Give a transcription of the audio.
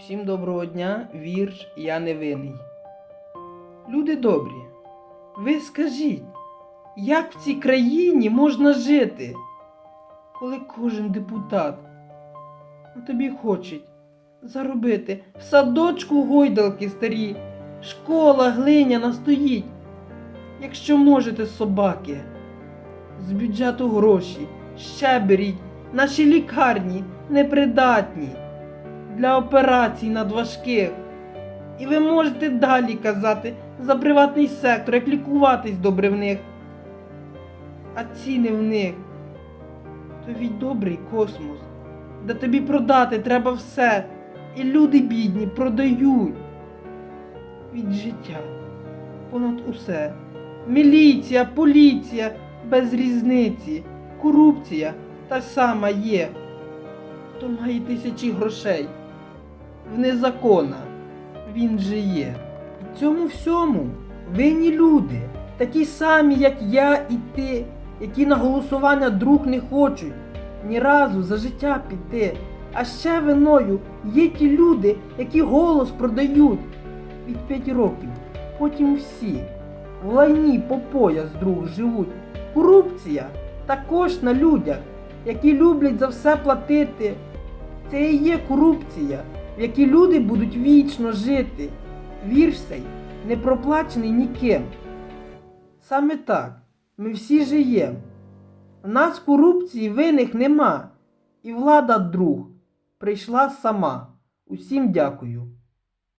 Всім доброго дня, вірш Я не винний. Люди добрі, ви скажіть, як в цій країні можна жити, коли кожен депутат тобі хоче заробити в садочку гойдалки старі, школа глиняна стоїть. Якщо можете, собаки, з бюджету гроші, ще беріть, наші лікарні непридатні для операцій надважких. І ви можете далі казати за приватний сектор, як лікуватись добре в них. А ціни в них. То від добрий космос, де тобі продати треба все. І люди бідні продають від життя понад усе. Міліція, поліція без різниці, корупція та сама є. Хто має тисячі грошей? В незакона він же є. В цьому всьому винні люди, такі самі, як я і ти, які на голосування друг не хочуть ні разу за життя піти. А ще виною є ті люди, які голос продають від п'яти років. Потім всі в лайні по пояс друг живуть. Корупція також на людях, які люблять за все платити. Це і є корупція, в якій люди будуть вічно жити. Вірш цей не проплачений ніким. Саме так, ми всі жиємо. В нас корупції винних нема, і влада друг прийшла сама. Усім дякую.